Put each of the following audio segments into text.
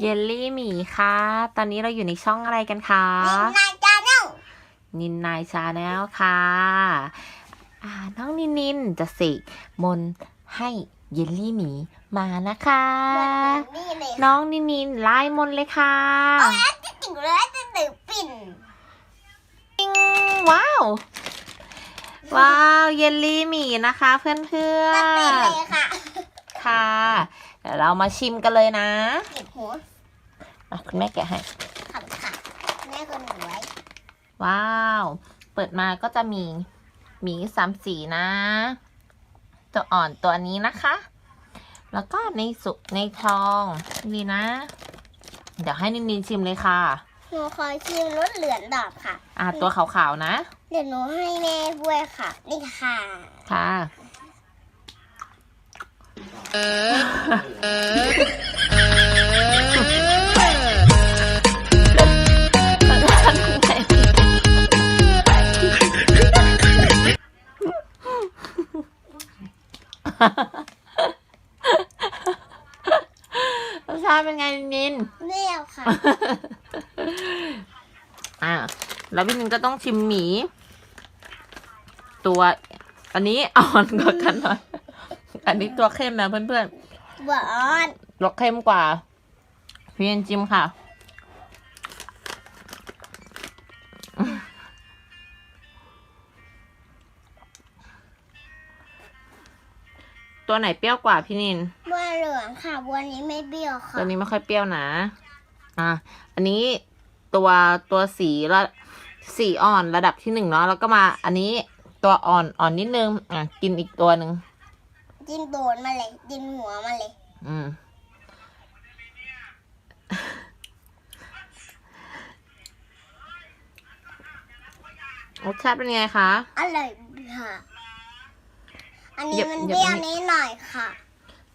เยลลี่หมีค่ะ ตอนนี้เราอยู่ในช่องอะไรกันคะนายจาแนลนินนายชาแนลค่ะอ่าน้องนินนินจะเสกมนต์ให้เยลลี่หมีมานะคะ นี่เลยน้องนินนินไล่มนต์เลยค่ะจิ๋งเลยจะตื่นปิ่นว้าว ว้าวเยลลี่หมีนะคะเพื่อนจะเป็นเลยค่ะๆค่ะ เดี๋ยวเรามาชิมกันเลยนะ เก็บหัว อะคุณแม่แกะให้ขับค่ะ แม่คนสวยว้าว เปิดมาก็จะมีหมีสามสีนะ ตัวอ่อนตัวนี้นะคะ แล้วก็ในสุกในทองนี่นะ เดี๋ยวให้นินนินชิมเลยค่ะ หนูขอชิมรสเหลืองดอกค่ะ อ่าตัวขาวๆนะ เดี๋ยวหนูให้แม่ด้วยค่ะ นี่ค่ะ ค่ะ รสชาติเป็นไงนินเรียวค่ะ อ่า แล้วพี่นินก็ต้องชิมหมี ตัว อันนี้อ่อนกว่ากันหน่อย อันนี้ตัวเข้มนะเพื่อนหวานๆรสเข้มกว่า พี่นินชิมค่ะ ตัวไหนเปรี้ยวกว่าพี่นินบัวเหลืองค่ะบัวนี้ไม่เบี้ยวค่ะตัวนี้ไม่ค่อยเปรี้ยวนะ อะอันนี้ตัวตัวสีละสีอ่อนระดับที่หนึ่งเนาะแล้วก็มาอันนี้ตัวอ่อนอ่อนนิดนึงอะกินอีกตัวหนึ่งดินโดนมาเลยดินหัวมาเลย อืมรสชาติเป็นไงคะ อร่อยค่ะ อันนี้อย่ามันอย่าเบี้ยวไม่นิดหน่อยค่ะ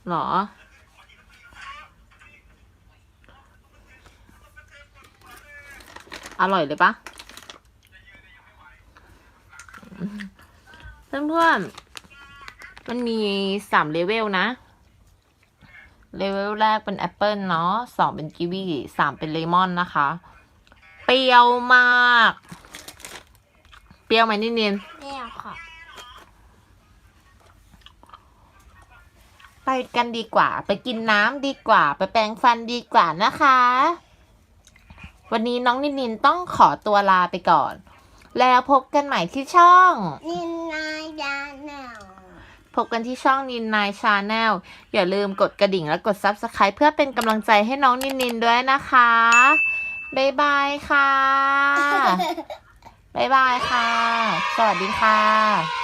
หรอ อร่อยเลยปะเพื่อนๆมันมีสามเลเวลนะ เลเวลแรกเป็นแอปเปิลเนาะสองเป็นกีวีสามเป็นเลมอนนะคะ เปรี้ยวมาก เปรี้ยวไหมนิดนินเบี้ยวค่ะ ไปกันดีกว่า ไปกินน้ำดีกว่า ไปแปรงฟันดีกว่านะคะ วันนี้น้องนินนินต้องขอตัวลาไปก่อน แล้วพบกันใหม่ที่ช่อง นินนายจาแนลพบกันที่ช่องนินนายชาแนลอย่าลืมกดกระดิ่งและกด Subscribe เพื่อเป็นกำลังใจให้น้องนินนินด้วยนะคะบ๊ายบายค่ะบ๊ายบายค่ะ สวัสดีค่ะ